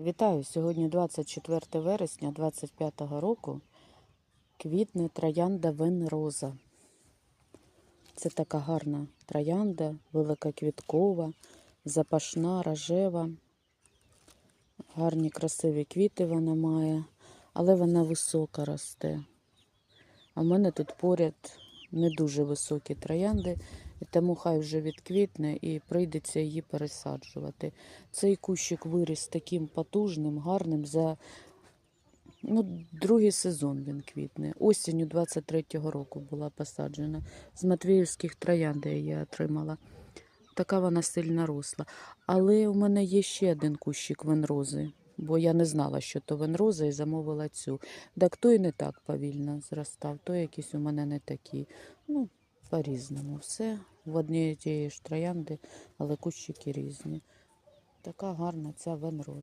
Вітаю! Сьогодні 24 вересня 25-го року. Квітне троянда Венроза. Це така гарна троянда, великоквіткова, запашна, рожева. Гарні красиві квіти вона має, але вона висока росте. А в мене тут поряд не дуже високі троянди, тому хай вже відквітне і прийдеться її пересаджувати. Цей кущик виріс таким потужним, гарним за ну, другий сезон він квітне. Осінню 23-го року була посаджена. З Матвіївських троянд я її отримала. Така вона сильно росла. Але у мене є ще один кущик венрози, бо я не знала, що то венроза, і замовила цю. Так той не так повільно зростав, той якісь у мене не такі. Ну, по-різному. Все в одній тієї ж троянди, але кущики різні. Така гарна ця венроза.